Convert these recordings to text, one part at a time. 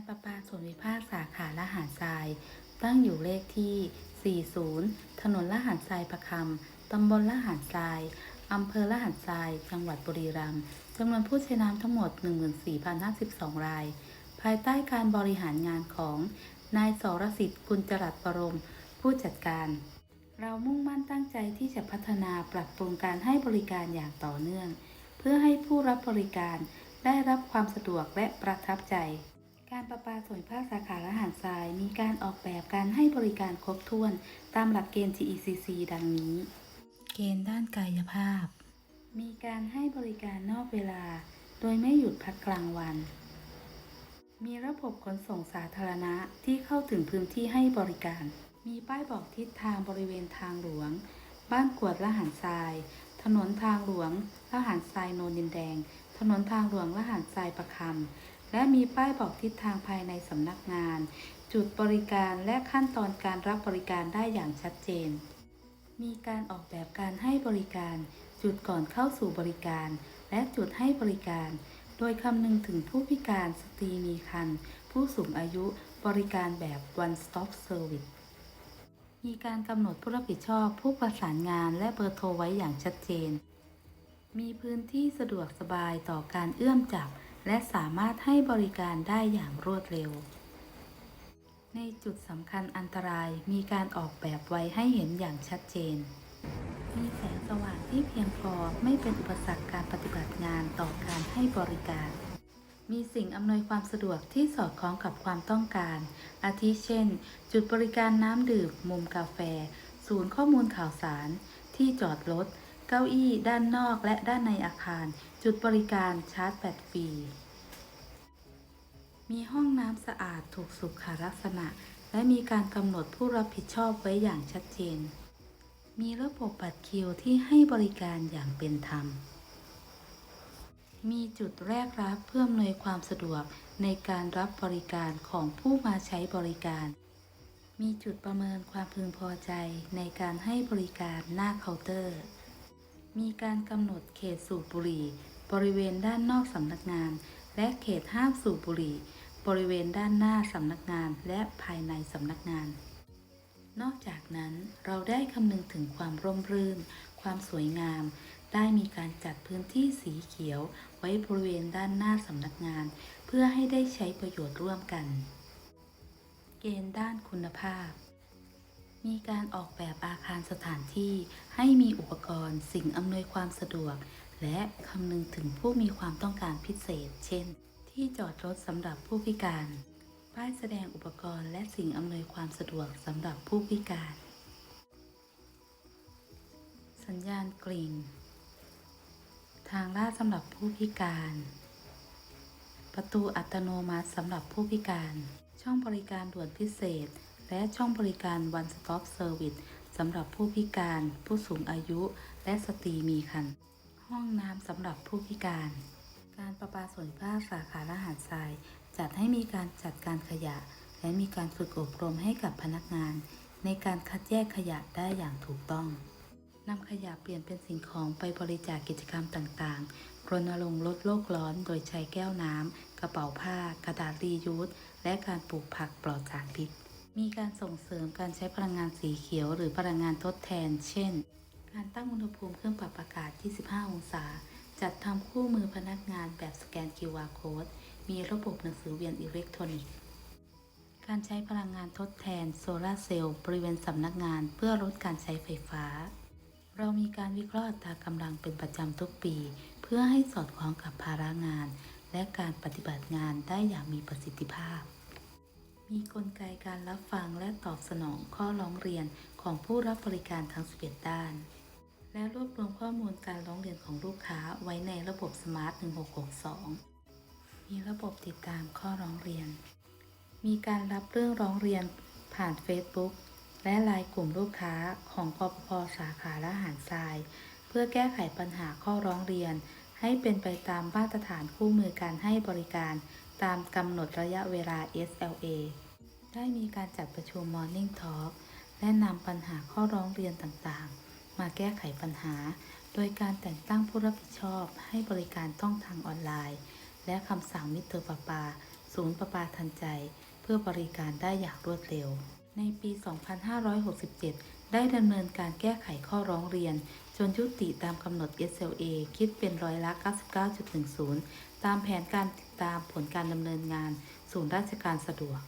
การประปาส่วนวิภาคสาขาละหารทราย ตั้งอยู่เลขที่ 40 ถนนละหารทรายประคำ ตำบลละหารทราย อำเภอละหารทราย จังหวัดบุรีรัมย์จำนวนผู้ใช้น้ำทั้งหมด 14,052 ราย ภายใต้การบริหารงานของ นายสรสิทธิ์กุลจรัสบรม ผู้จัดการ เรามุ่งมั่นตั้งใจที่จะพัฒนาปรับปรุงการให้บริการอย่างต่อเนื่อง เพื่อให้ผู้รับบริการได้รับความสะดวกและประทับใจ การประปาส่วนภาคสาขาละหารทรายมีการออกแบบการให้บริการครบถ้วน ตามหลักเกณฑ์ GECC ดังนี้ เกณฑ์ด้านกายภาพ มีการให้บริการนอกเวลา โดยไม่หยุดพักกลางวัน มีระบบขนส่งสาธารณะที่เข้าถึงพื้นที่ให้บริการ มีป้ายบอกทิศทางบริเวณทางหลวง บ้านกวดละหารทราย ถนนทางหลวงละหารทรายโนนดินแดง ถนนทางหลวงละหารทรายประคำ และมีป้ายบอกทิศทางภายในสำนักงาน จุดบริการและขั้นตอนการรับบริการได้อย่างชัดเจน มีการออกแบบการให้บริการ จุดก่อนเข้าสู่บริการ และจุดให้บริการ โดยคำนึงถึงผู้พิการสตรีมีครรภ์ผู้สูงอายุบริการแบบ one stop service มีการกำหนดผู้รับผิดชอบผู้ประสานงานและเบอร์โทรไว้อย่างชัดเจน มีพื้นที่สะดวกสบายต่อการเอื้อมจับ และสามารถให้บริการได้อย่างรวดเร็ว ในจุดสำคัญอันตรายมีการออกแบบไว้ให้เห็นอย่างชัดเจน มีแสงสว่างที่เพียงพอไม่เป็นอุปสรรคการปฏิบัติงานต่อการให้บริการ มีสิ่งอำนวยความสะดวกที่สอดคล้องกับความต้องการ อาทิเช่น จุดบริการน้ำดื่ม มุมกาแฟ ศูนย์ข้อมูลข่าวสาร ที่จอดรถ เก้าอี้ด้านนอกและด้านในอาคาร จุดบริการชาร์จแบตฟรี มีห้องน้ำสะอาดถูกสุขลักษณะ และมีการกำหนดผู้รับผิดชอบไว้อย่างชัดเจน มีระบบบัตรคิวที่ให้บริการอย่างเป็นธรรม มีจุดแรกรับเพื่ออำนวยความสะดวกในการรับบริการของผู้มาใช้บริการมีจุดประเมินความพึงพอใจในการให้บริการหน้าเคาน์เตอร์ มีการกำหนดเขตสูบบุหรี่ บริเวณด้านนอกสำนักงาน และเขตห้ามสูบบุหรี่ บริเวณด้านหน้าสำนักงาน และภายในสำนักงาน นอกจากนั้นเราได้คำนึงถึงความร่มรื่น ความสวยงาม ได้มีการจัดพื้นที่สีเขียว ไว้บริเวณด้านหน้าสำนักงาน เพื่อให้ได้ใช้ประโยชน์ร่วมกัน เกณฑ์ด้านคุณภาพ มีการออกแบบอาคารสถานที่ให้มีอุปกรณ์ สิ่งอำนวยความสะดวก และคำนึงถึงผู้มีความต้องการพิเศษ เช่น ที่จอดรถสำหรับผู้พิการ ป้ายแสดงอุปกรณ์และสิ่งอำนวยความสะดวกสำหรับผู้พิการ สัญญาณกริ่ง ทางลาดสำหรับผู้พิการ ประตูอัตโนมัติสำหรับผู้พิการ ช่องบริการด่วนพิเศษ และช่องบริการ One Stop Service สำหรับผู้พิการ ผู้สูงอายุ และสตรีมีครรภ์ห้องน้ำสำหรับผู้พิการ การประปาส่วนภาคสาขาละหารทราย จัดให้มีการจัดการขยะ และมีการฝึกอบรมให้กับพนักงาน ในการคัดแยกขยะได้อย่างถูกต้องนำขยะเปลี่ยนเป็นสิ่งของไปบริจาคกิจกรรมต่างๆ รณรงค์ลดโลกร้อนโดยใช้แก้วน้ำ กระเป๋าผ้า กระดาษรียูสและการปลูกผักปลอดสารพิษ มีการส่งเสริมการใช้พลังงานสีเขียว หรือพลังงานทดแทน เช่น การตั้งอุณหภูมิเครื่องปรับอากาศที่15องศา จัดทำคู่มือพนักงานแบบสแกน QR code มีระบบหนังสือเวียนอิเล็กทรอนิกส์ การใช้พลังงานทดแทนโซลาร์เซลล์บริเวณสำนักงานเพื่อลดการใช้ไฟฟ้า เรามีการวิเคราะห์อัตรากำลังเป็นประจำทุกปี เพื่อให้สอดคล้องกับภาระงาน และการปฏิบัติงานได้อย่างมีประสิทธิภาพ มีกลไกการรับฟังและตอบสนองข้อร้องเรียนของผู้รับบริการทั้ง 11 ด้าน และรวบรวมข้อมูลการร้องเรียนของลูกค้าไว้ในระบบสมาร์ท1662 มีระบบติดตามข้อร้องเรียน มีการรับเรื่องร้องเรียนผ่าน Facebook และไลน์กลุ่มลูกค้าของกปพสาขาละหารทราย เพื่อแก้ไขปัญหาข้อร้องเรียน ให้เป็นไปตามมาตรฐานคู่มือการให้บริการ ตามกำหนดระยะเวลา SLA ได้มีการจัดประชุม Morning Talk และนำปัญหาข้อร้องเรียนต่างๆ มาแก้ไขปัญหา โดยการแต่งตั้งผู้รับผิดชอบให้บริการต้องทางออนไลน์ และคำสั่งมิเตอร์ประปา ศูนย์ประปาทันใจ เพื่อบริการได้อย่างรวดเร็ว ในปี 2567 ได้ดำเนินการแก้ไขข้อร้องเรียน จนยุติตามกำหนด SLA คิดเป็นร้อยละ 99.10 ตามแผนการติดตามผลการดำเนินงานศูนย์ราชการสะดวก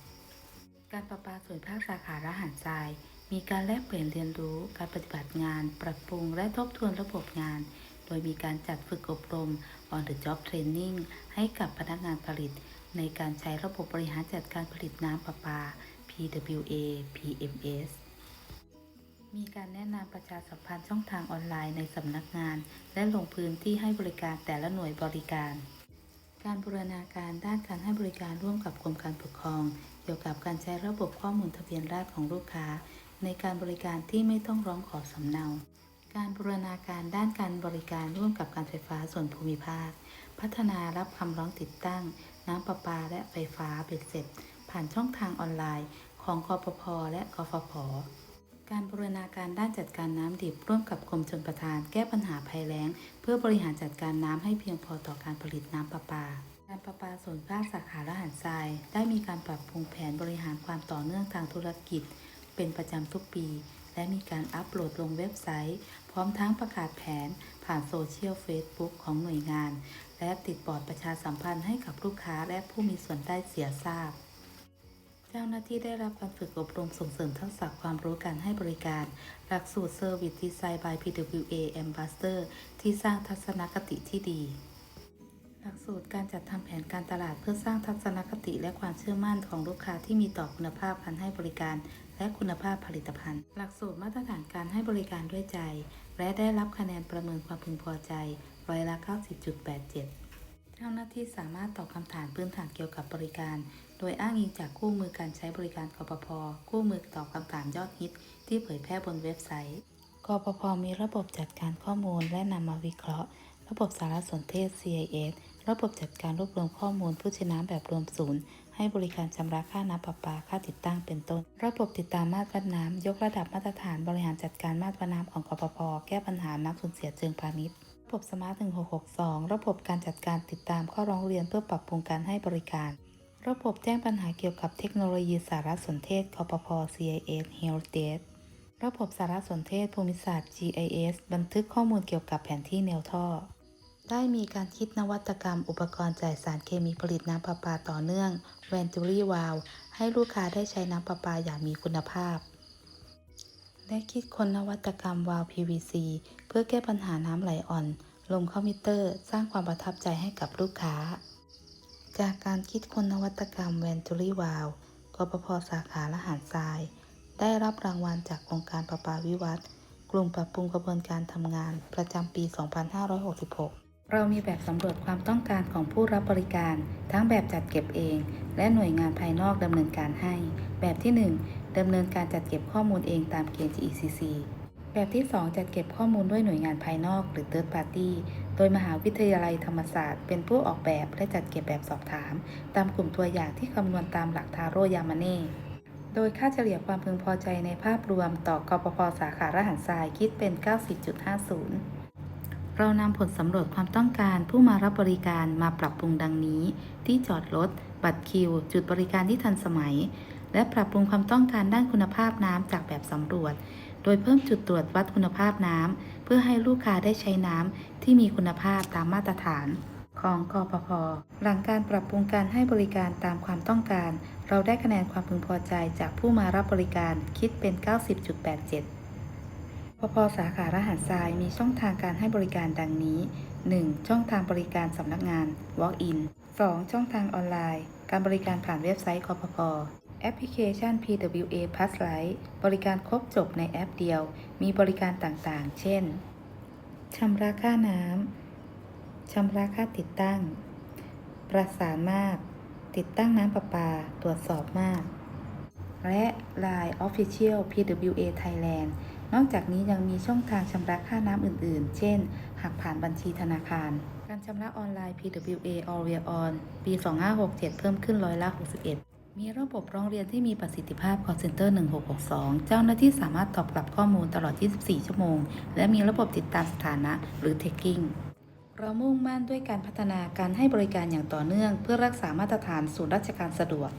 การประปาส่วนภาคสาขาละหารทราย มีการแลกเปลี่ยนเรียนรู้การปฏิบัติงาน ปรับปรุงและทบทวนระบบงาน โดยมีการจัดฝึกอบรม on the job training ให้กับพนักงานผลิต ในการใช้ระบบบริหารจัดการผลิตน้ำประปา PWA PMS มีการแนะนำประชาสัมพันธ์ช่องทางออนไลน์ในสำนักงาน และลงพื้นที่ให้บริการแต่ละหน่วยบริการ การบูรณาการด้านการให้บริการร่วมกับกรมการปกครอง เกี่ยวกับการใช้ระบบข้อมูลทะเบียนราษฎรของลูกค้า ในการบริการที่ไม่ต้องร้องขอสำเนา การบูรณาการด้านการบริการร่วมกับการไฟฟ้าส่วนภูมิภาค พัฒนารับคำร้องติดตั้ง น้ำประปาและไฟฟ้าเบ็ดเสร็จ ผ่านช่องทางออนไลน์ ของกปพและกฟผ การบูรณาการด้านจัดการน้ำดิบ ร่วมกับกรมชลประทานแก้ปัญหาภัยแล้ง เพื่อบริหารจัดการน้ำให้เพียงพอต่อการผลิตน้ำประปา การประปาส่วนภาคสาขาละหารทราย ได้มีการปรับปรุงแผนบริหารความต่อเนื่องทางธุรกิจ เป็นประจำทุกปี และมีการอัปโหลดลงเว็บไซต์ พร้อมทั้งประกาศแผน ผ่านโซเชียลเฟซบุ๊กของหน่วยงาน และติดบอร์ดประชาสัมพันธ์ให้กับลูกค้าและผู้มีส่วนได้เสียทราบ เจ้าหน้าที่ได้รับการฝึกอบรมส่งเสริมทักษะความรู้การให้บริการ หลักสูตร Service Design by PWA Ambassador ที่สร้างทัศนคติที่ดี หลักสูตรการจัดทำแผนการตลาดเพื่อสร้างทัศนคติและความเชื่อมั่นของลูกค้าที่มีต่อคุณภาพการให้บริการ และคุณภาพผลิตภัณฑ์ หลักสูตรมาตรฐานการให้บริการด้วยใจ และได้รับคะแนนประเมินความพึงพอใจร้อยละ90.87เจ้าหน้าที่สามารถตอบคำถามพื้นฐานเกี่ยวกับบริการ โดยอ้างอิงจากคู่มือการใช้บริการกปพคู่มือตอบคำถามยอดฮิต ที่เผยแพร่บนเว็บไซต์กปพมีระบบจัดการข้อมูลและนำมาวิเคราะห์ ระบบสารสนเทศ CIS ระบบจัดการรวบรวมข้อมูลผู้ใช้น้ำแบบรวมศูนย์ ให้บริการชำระค่าน้ำประปาค่าติดตั้งเป็นต้น ระบบติดตามมาตรวัดน้ำยกระดับมาตรฐานบริหารจัดการมาตรวัดน้ำของกปพแก้ปัญหาน้ำสูญเสียเชิงพาณิชย์ บบสมาร์ท1662 ระบบการจัดการติดตามข้อร้องเรียนเพื่อปรับปรุงการให้บริการ ระบบแจ้งปัญหาเกี่ยวกับเทคโนโลยีสารสนเทศกปพ CIS Helpdesk ระบบสารสนเทศภูมิศาสตร์ GIS บันทึกข้อมูลเกี่ยวกับแผนที่แนวท่อ ได้มีการคิดนวัตกรรมอุปกรณ์จ่ายสารเคมีผลิตน้ำประปาต่อเนื่อง v e n t u r y Valve ให้ลูกค้าได้ใช้น้ำประปาอย่างมีคุณภาพ และคิดค้นนวัตกรรมวาล์ว PVC เพื่อแก้ปัญหาน้ำไหลอ่อน ลมเข้ามิเตอร์ สร้างความประทับใจให้กับลูกค้า จากการคิดค้นนวัตกรรม v e n t u r y Valve กปพสาขาละหารทราย ได้รับรางวัลจากโครงการประปาวิวัฒน์กลุ่มปรับปรุงกระบวนการทำงานประจำปี 2566 เรามีแบบสำรวจความต้องการของผู้รับบริการ ทั้งแบบจัดเก็บเอง และหน่วยงานภายนอกดำเนินการให้ แบบที่ 1 ดำเนินการจัดเก็บข้อมูลเองตามเกณฑ์ GECC แบบที่ 2 จัดเก็บข้อมูลด้วยหน่วยงานภายนอกหรือ Third Party โดยมหาวิทยาลัยธรรมศาสตร์ เป็นผู้ออกแบบและจัดเก็บแบบสอบถาม ตามกลุ่มตัวอย่างที่คำนวณตามหลักทาโร่ยามาเน่ โดยค่าเฉลี่ยความพึงพอใจในภาพรวมต่อกปพสาขาระหันทรายคิดเป็น 90.50 เรานำผลสำรวจความต้องการผู้มารับบริการมาปรับปรุงดังนี้ ที่จอดรถ บัตรคิว จุดบริการที่ทันสมัย และปรับปรุงความต้องการด้านคุณภาพน้ำจากแบบสำรวจ โดยเพิ่มจุดตรวจวัดคุณภาพน้ำเพื่อให้ลูกค้าได้ใช้น้ำที่มีคุณภาพตามมาตรฐานของกปพหลังการปรับปรุงการให้บริการตามความต้องการ เราได้คะแนนความพึงพอใจจากผู้มารับบริการคิดเป็น 90.87ปพสาขาละหารทรายมีช่องทางการให้บริการดังนี้ 1. ช่องทางบริการสำนักงาน Walk-in 2. ช่องทางออนไลน์ การบริการผ่านเว็บไซต์กปพ แอปพลิเคชัน PWA Plus Lite บริการครบจบในแอปเดียว มีบริการต่างๆ เช่น ชำระค่าน้ำ ชำระค่าติดตั้ง ประสานมาก ติดตั้งน้ำประปา ตรวจสอบมาก และ Line Official PWA Thailand นอกจากนี้ยังมีช่องทางชำระค่าน้ำอื่น ๆ เช่น หากผ่านบัญชีธนาคาร การชำระออนไลน์ PWA Always On ปี 2567 เพิ่มขึ้นร้อยละ 61 มีระบบร้องเรียนที่มีประสิทธิภาพ Call Center 1662 เจ้าหน้าที่สามารถตอบกลับข้อมูลตลอด 24 ชั่วโมง และมีระบบติดตามสถานะหรือ Tagging เรามุ่งมั่นด้วยการพัฒนาการให้บริการอย่างต่อเนื่อง เพื่อรักษามาตรฐานศูนย์ราชการสะดวก